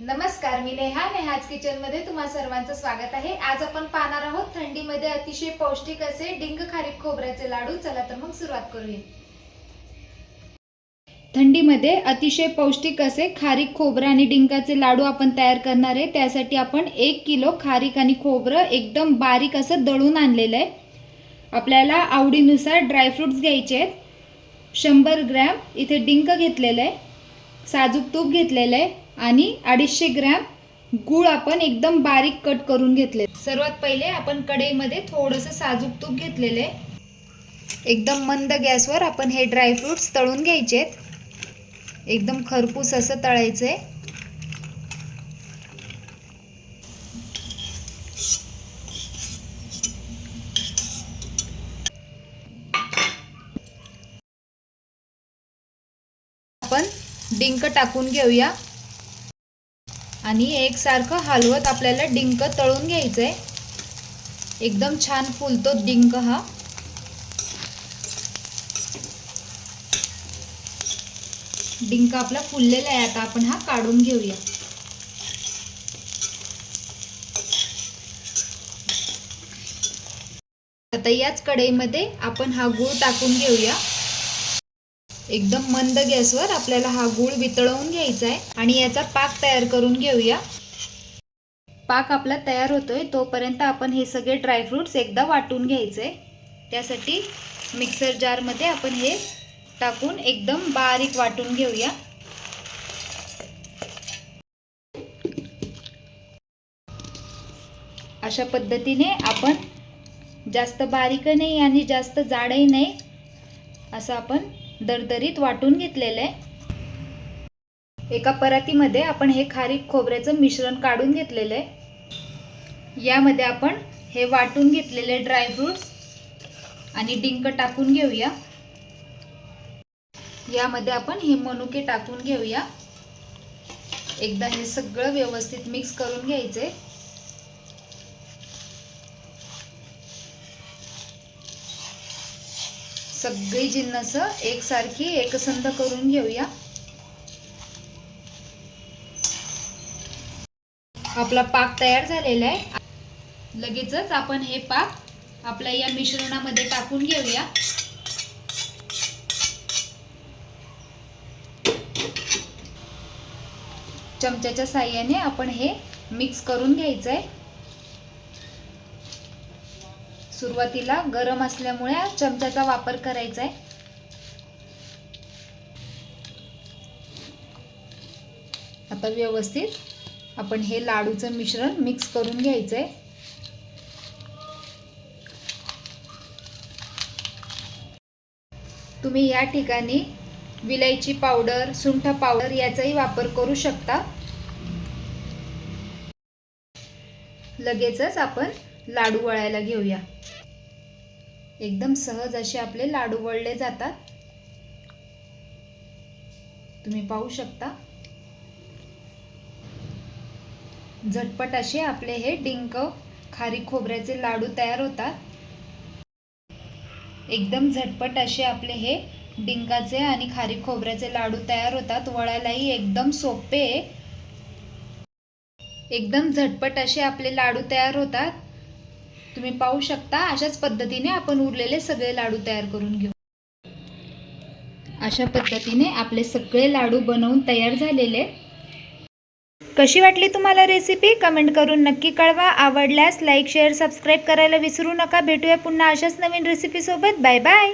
नमस्कार मी नेहा. नेहाज किचनमध्ये तुम्हा सर्वांचं स्वागत आहे. आज आपण पाहणार आहोत थंडीमध्ये अतिशय पौष्टिक असे डिंक खारीक खोबऱ्याचे लाडू. चला तर मग सुरुवात करूया. थंडीमध्ये अतिशय पौष्टिक असे खारीक खोबरं आणि डिंकाचे लाडू आपण तयार करणार आहे. त्यासाठी आपण एक किलो खारीक आणि खोबरं एकदम बारीक असं दळून आणलेलं आहे. आपल्याला आवडीनुसार ड्रायफ्रुट्स घ्यायचे आहेत. शंभर ग्रॅम इथे डिंक घेतलेलं आहे. साजूक तूप घेतलेलं आहे. आणि अडीचशे ग्रॅम गूळ आपण एकदम बारीक कट करून घेतले. सर्वात पहिले आपण कढईमध्ये थोडंसं साजूक तूप घेतलेले एकदम मंद गॅसवर आपण हे ड्रायफ्रूट्स तळून घ्यायचे एकदम खरपूस असं तळायचं आहे आपण डिंक टाकून घेऊया. आणि एकसारखं हलवत आपल्याला डिंक तळून घ्यायचं आहे एकदम छान फुलतो डिंक हा. डिंक आपला फुललेला आहे आता आपण हा काढून घेऊया. आता याच कढईमध्ये आपण हा गूळ टाकून घेऊया. एकदम मंद गॅसवर आपल्याला हा गूळ वितळवून घ्यायचा आहे आणि याचा पाक तयार करून घेऊया. पाक आपला तयार होतोय तोपर्यंत आपण हे सगळे ड्रायफ्रुट्स एकदा वाटून घ्यायचे. त्यासाठी मिक्सर जारमध्ये आपण हे टाकून एकदम बारीक वाटून घेऊया. अशा पद्धतीने आपण जास्त बारीकही नाही आणि जास्त जाडही नाही असं आपण दरदरीत वाटून घेतलेलं. आहे एका परातीमध्ये आपण हे खारीक खोबऱ्याचं मिश्रण काढून घेतलेलं. आहे यामध्ये आपण हे वाटून घेतलेले ड्रायफ्रुट्स आणि डिंक टाकून घेऊया. यामध्ये आपण हे मनुके टाकून घेऊया. एकदा हे सगळं व्यवस्थित मिक्स करून घ्यायचे. सगळी जिन्नस एकसारखी एकसंध करून घेऊया. आपला पाक तयार झालेला आहे. लगेचच आपण हे पाक आपल्या या मिश्रणामध्ये टाकून घेऊया. चमच्याच्या साह्याने आपण हे मिक्स करून घ्यायचं आहे सुरुवातीला गरम असल्यामुळे चमच्याचा वापर करायचा आहे आता व्यवस्थित आपण हे लाडूचं मिश्रण मिक्स करून घ्यायचं आहे तुम्ही या ठिकाणी विलायची पावडर सुंठ पावडर याचाही वापर करू शकता. लगेचच आपण लाडू वळायला घेऊया. एकदम सहज असे आपले लाडू वळले जातात. तुम्ही पाहू शकता. झटपट असे आपले हे डिंक खारी खोबऱ्याचे लाडू तयार होतात. एकदम झटपट असे आपले हे डिंकाचे आणि खारी खोबऱ्याचे लाडू तयार होतात. वळायलाही एकदम सोपे. एकदम झटपट असे आपले लाडू तयार होतात. तुम्ही पाहू शकता अशाच पद्धतीने आपण उरलेले सगळे लाडू तयार करून घेऊ. अशा पद्धतीने आपले सगळे लाडू बनवून तयार झालेले. कशी वाटली तुम्हाला रेसिपी कमेंट करून नक्की कळवा. आवडल्यास लाईक शेअर सबस्क्राईब करायला विसरू नका. भेटूया पुन्हा अशाच नवीन रेसिपीसोबत बाय बाय